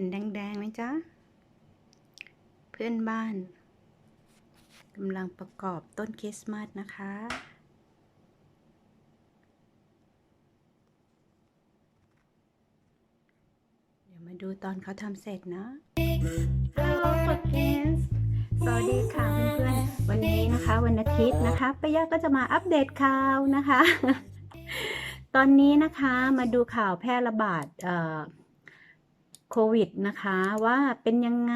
ห็นแดงๆไหมจ๊ะ เพื่อนบ้านกำลังประกอบต้นคริสต์มาสนะคะเดี๋ยวมาดูตอนเขาทำเสร็จนะ Hello friends สวัสดีค่ะเพื่อนๆ วันนี้นะคะ วันอาทิตย์นะคะป้ายาก็จะมาอัปเดตข่าวนะคะ ตอนนี้นะคะมาดูข่าวแพร่ระบาดเอ่อ โควิดนะคะว่าเป็นยังไง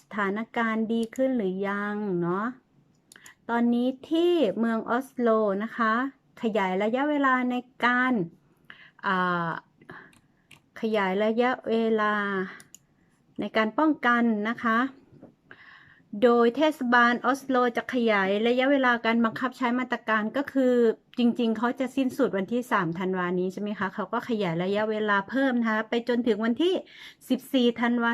สถานการณ์ดีขึ้นหรือยังเนาะตอนนี้ที่เมืองออสโลนะคะ ขยายระยะเวลาในการขยายระยะเวลาในการป้องกันนะคะ โดยเทศบาลออสโลจะขยายระยะเวลาการบังคับใช้มาตรการก็คือจริงๆ เขาจะสิ้นสุดวันที่ 3 ธันวานี้ใช่ไหมคะ เขาก็ขยายระยะเวลาเพิ่มนะคะ ไปจนถึงวันที่ 14 ธันวา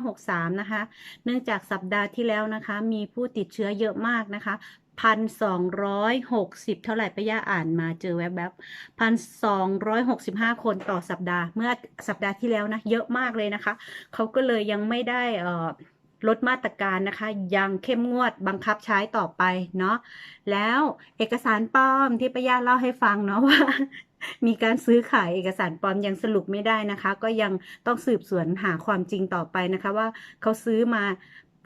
2563 นะคะ เนื่องจากสัปดาห์ที่แล้วนะคะ มีผู้ติดเชื้อเยอะมากนะคะพันสองร้อยหกสิบเท่าไหร่ป้าย่าอ่านมาเจอแวบๆพันสองร้อยหกสิบห้าคนต่อสัปดาห์ เมื่อสัปดาห์ที่แล้วนะ เยอะมากเลยนะคะ เขาก็เลยยังไม่ได้เอ่อ ลดมาตรการนะคะ ยังเข้มงวดบังคับใช้ต่อไปเนาะแล้วเอกสารปลอมที่ป้าย่าเล่าให้ฟังเนาะว่า มีการซื้อขายเอกสารปลอมยังสรุปไม่ได้นะคะ ก็ยังต้องสืบสวนหาความจริงต่อไปนะคะว่าเขาซื้อมา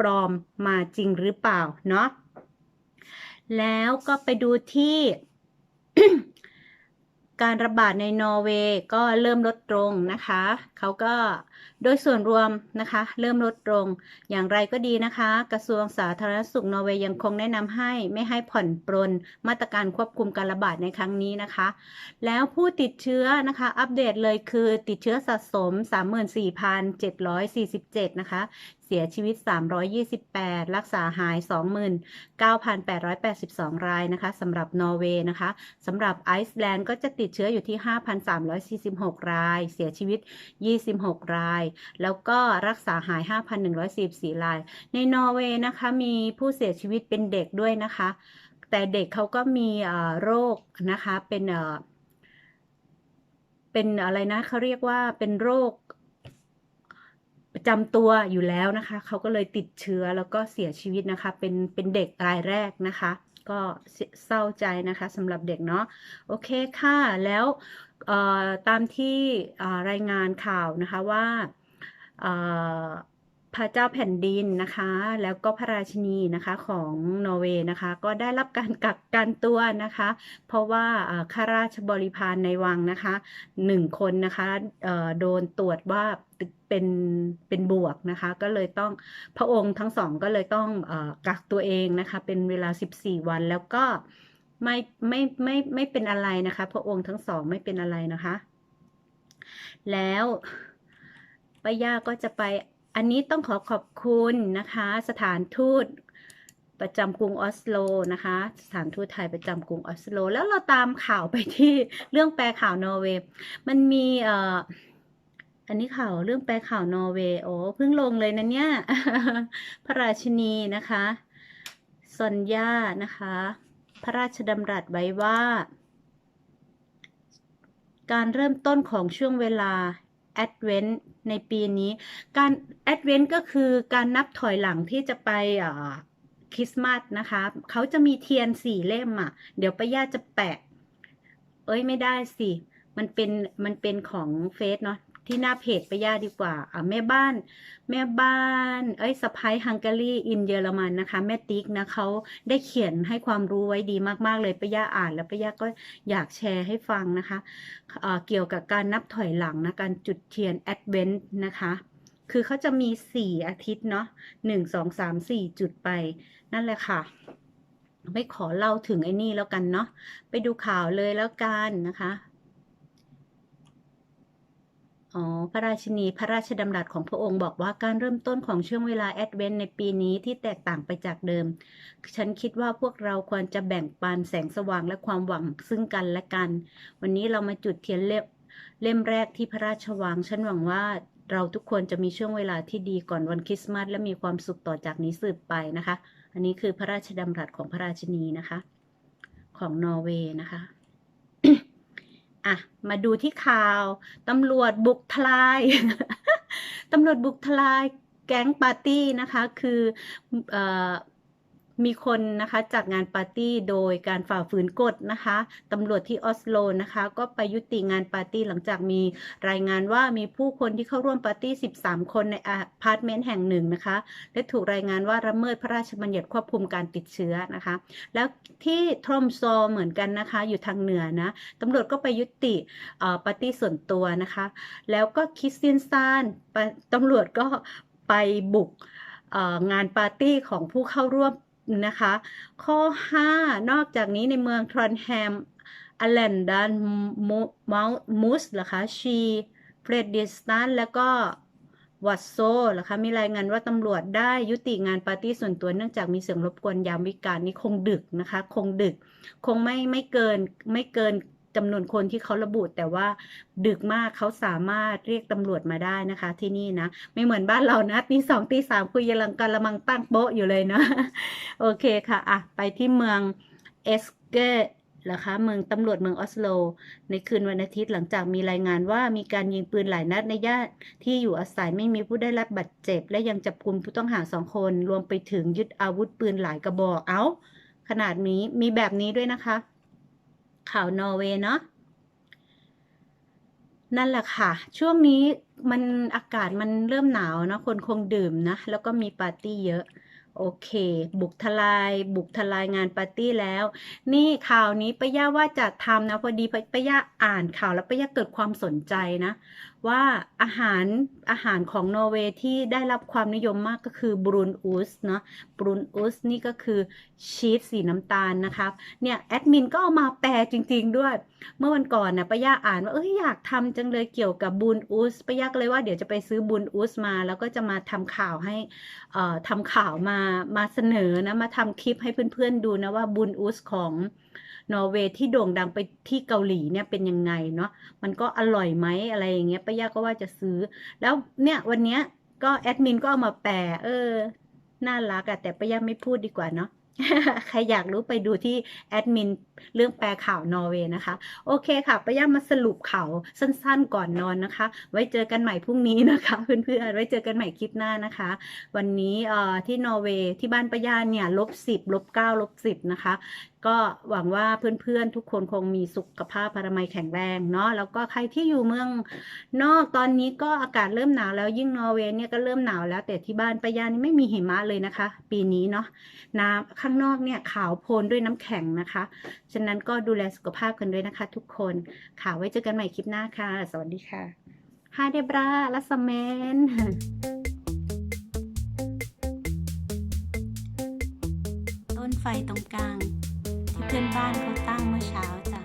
ปลอมมาจริงหรือเปล่าเนาะแล้วก็ไปดูที่การระบาดในนอร์เวย์ก็เริ่มลดลงนะคะ เขาก็ โดยส่วนรวมนะคะ เริ่มลดลง อย่างไรก็ดีนะคะ กระทรวงสาธารณสุขนอร์เวย์ยังคงแนะนำให้ไม่ให้ผ่อนปรนมาตรการควบคุมการระบาดในครั้งนี้นะคะ แล้วผู้ติดเชื้อนะคะ อัปเดตเลยคือติดเชื้อสะสม 34,747 นะคะเสียชีวิต 328 รักษาหาย 29,882 รายนะคะสำหรับนอร์เวย์นะคะสำหรับไอซ์แลนด์ก็จะติดเชื้ออยู่ที่ 5,346 ราย เสียชีวิต 26 รายแล้วก็รักษาหาย 5,144ราย ในนอร์เวย์นะคะมีผู้เสียชีวิตเป็นเด็กด้วยนะคะ แต่เด็กเขาก็มีโรคนะคะเป็นเป็นอะไรนะเขาเรียกว่าเป็นโรคประจำตัวอยู่แล้วนะคะเขาก็เลยติดเชื้อแล้วก็เสียชีวิตนะคะ เป็นเป็นเด็กรายแรกนะคะ ก็เศร้าใจนะคะสำหรับเด็กเนาะโอเคค่ะ แล้วตามที่รายงานข่าวนะคะว่า พระเจ้าแผ่นดินนะคะ แล้วก็พระราชินีนะคะของนอร์เวย์นะคะ ก็ได้รับการกักกันตัวนะคะ เพราะว่าข้าราชบริพารในวังนะคะหนึ่งคนนะคะโดนตรวจว่าติดเป็นเป็นบวกนะคะ ก็เลยต้องพระองค์ทั้งสองก็เลยต้องอกักตัวเองนะคะ เป็นเวลา 14 วันแล้วก็ไม่ไม่ไม่ไม่เป็นอะไรนะคะ พระองค์ทั้งสองไม่เป็นอะไรนะคะ แล้ว ป้าย่าก็จะไป อันนี้ต้องขอขอบคุณนะคะ สถานทูตประจำกรุงออสโลนะคะ สถานทูตไทยประจำกรุงออสโล แล้วเราตามข่าวไปที่เรื่องแปลข่าวนอร์เวย์มันมีเอ่ออันนี้ข่าวเรื่องแปลข่าวนอร์เวย์โอ้เพิ่งลงเลยนะเนี่ย พระราชินีนะคะซอนยานะคะ พระราชดำรัสไว้ว่า การเริ่มต้นของช่วงเวลาแอดเวนต์ ในปีนี้ การแอดเวนต์ก็คือการนับถอยหลังที่จะไปคริสต์มาสนะคะเขาจะมีเทียนสี่เล่มอะ เดี๋ยวป้าย่าจะแปะ เอ้ยไม่ได้สิ มันเป็นมันเป็นของเฟซเนาะ ที่หน้าเพจป้าย่าดีกว่าอ่าแม่บ้าน แม่บ้าน เอ้ยสะพ้ายฮังการีอินเยอรมันนะคะ แม่ติ๊กนะเขาได้เขียนให้ความรู้ไว้ดีมาก ๆ เลยป้าย่าอ่าน แล้วป้าย่าก็อยากแชร์ให้ฟังนะคะเอ่อเกี่ยวกับการนับถอยหลังนะการจุดเทียนแอดเวนต์นะคะคือเขาจะมีสี่อาทิตย์เนาะหนึ่งสองสามสี่จุดไป นั่นแหละค่ะ ไม่ขอเล่าถึงไอ้นี่แล้วกันเนาะไปดูข่าวเลยแล้วกันนะคะ อ๋อ พระราชินีพระราชดำรัสของพระองค์บอกว่าการเริ่มต้นของช่วงเวลาแอดเวนต์ในปีนี้ที่แตกต่างไปจากเดิม ฉันคิดว่าพวกเราควรจะแบ่งปันแสงสว่างและความหวังซึ่งกันและกัน วันนี้เรามาจุดเทียนเล่มเล่มแรกที่พระราชวัง ฉันหวังว่าเราทุกคนจะมีช่วงเวลาที่ดีก่อนวันคริสต์มาสและมีความสุขต่อจากนี้สืบไปนะคะ อันนี้คือพระราชดำรัสของพระราชินีนะคะ ของนอร์เวย์นะคะ อะมาดูที่ข่าวตำรวจบุกทลายตำรวจบุกทลายแก๊งปาร์ตี้นะคะ คือเออ มีคนนะคะจัดงานปาร์ตี้โดยการฝ่าฝืนกฎนะคะตำรวจที่ออสโลนะคะ ก็ไปยุติงานปาร์ตี้หลังจากมีรายงานว่ามีผู้คนที่เข้าร่วมปาร์ตี้ 13 คนในอพาร์ตเมนต์แห่งหนึ่งนะคะ และถูกรายงานว่าละเมิดพระราชบัญญัติควบคุมการติดเชื้อนะคะ แล้วที่ทรอมโซเหมือนกันนะคะ อยู่ทางเหนือนะตำรวจก็ไปยุติปาร์ตี้ส่วนตัวนะคะ แล้วก็คิสเตียนซานตำรวจก็ไปบุกงานปาร์ตี้ของผู้เข้าร่วม นะคะ ข้อ 5 นอกจากนี้ในเมืองทรอนแฮมอแลนดันมูมูสเหรอคะชีเฟรดดิสตันแล้วก็วัตโซเหรอคะมีรายงานว่าตำรวจได้ยุติงานปาร์ตี้ส่วนตัวเนื่องจากมีเสียงรบกวนยามวิกาลนี่คงดึกนะคะ คงดึก คงไม่ไม่เกินไม่เกิน จำนวนคนที่เขาระบุแต่ว่าดึกมากเขาสามารถเรียกตำรวจมาได้นะคะ ที่นี่นะ ไม่เหมือนบ้านเรานะตีสองตีสามคุยยังลังกันละมังตั้งโป๊ะอยู่เลยนะโอเคค่ะอะไปที่เมืองเอสเกเหรอคะเมืองตำรวจเมืองออสโล ในคืนวันอาทิตย์หลังจากมีรายงานว่ามีการยิงปืนหลายนัดในย่านที่อยู่อาศัยไม่มีผู้ได้รับบาดเจ็บ และยังจับกุมผู้ต้องหาสองคน รวมไปถึงยึดอาวุธปืนหลายกระบอกเอ้า ขนาดนี้มีแบบนี้ด้วยนะคะ ข่าวนอร์เวย์เนาะนั่นแหละค่ะ ช่วงนี้มันอากาศมันเริ่มหนาวเนะคนคงดื่มนะ แล้วก็มีปาร์ตี้เยอะ โอเค บุกทลาย บุกทลายงานปาร์ตี้แล้ว นี่ข่าวนี้ป้าย่าว่าจะทำนะ พอดีป้าย่าอ่านข่าวแล้วป้าย่าเกิดความสนใจนะ ว่าอาหารอาหารของนอร์เวย์ที่ได้รับความนิยมมากก็คือบรูนอุสเนาะบรูนอุสนี่ก็คือชีสสีน้ำตาลนะครับเนี่ยแอดมินก็เอามาแปลจริง ๆ ด้วย เมื่อวันก่อนนะป้าย่าอ่านว่าเอ้ยอยากทำจังเลยเกี่ยวกับบูนอุสป้าย่าก็เลยว่าเดี๋ยวจะไปซื้อบูนอุสมา แล้วก็จะมาทำข่าวให้เอ่อทำข่าวมามาเสนอนะมาทำคลิปให้เพื่อนๆดูนะว่าบูนอุสของ นอร์เวย์ที่โด่งดังไปที่เกาหลีเนี่ยเป็นยังไงเนาะมันก็อร่อยไหมอะไรอย่างเงี้ยป้าย่าก็ว่าจะซื้อ แล้วเนี่ยวันเนี้ยก็แอดมินก็เอามาแปลเออน่ารักอะแต่ป้าย่าไม่พูดดีกว่าเนาะใครอยากรู้ไปดูที่แอดมินเรื่องแปลข่าวนอร์เวย์นะคะ โอเคค่ะป้าย่ามาสรุปข่าวสั้นๆก่อนนอนนะคะ ไว้เจอกันใหม่พรุ่งนี้นะคะเพื่อนๆไว้เจอกันใหม่คลิปหน้านะคะ วันนี้เอ่อที่นอร์เวย์ที่บ้านป้าย่าเนี่ยลบสิบลบเก้าลบสิบนะคะ ก็หวังว่าเพื่อนๆทุกคนคงมีสุขภาพอนามัยแข็งแรงเนาะแล้วก็ใครที่อยู่เมืองนอกตอนนี้ก็อากาศเริ่มหนาวแล้วยิ่งนอร์เวย์เนี่ยก็เริ่มหนาวแล้ว แต่ที่บ้านปายานี่ไม่มีหิมะเลยนะคะ ปีนี้เนาะน้ำข้างนอกเนี่ยขาวโพลนด้วยน้ำแข็งนะคะ ฉะนั้นก็ดูแลสุขภาพกันด้วยนะคะ ทุกคนค่ะไว้เจอกันใหม่คลิปหน้าค่ะ สวัสดีค่ะฮาเดบราลัสเมนต้นไฟตรงกลาง เพื่อนบ้านเขาตั้งเมื่อเช้าจ้ะ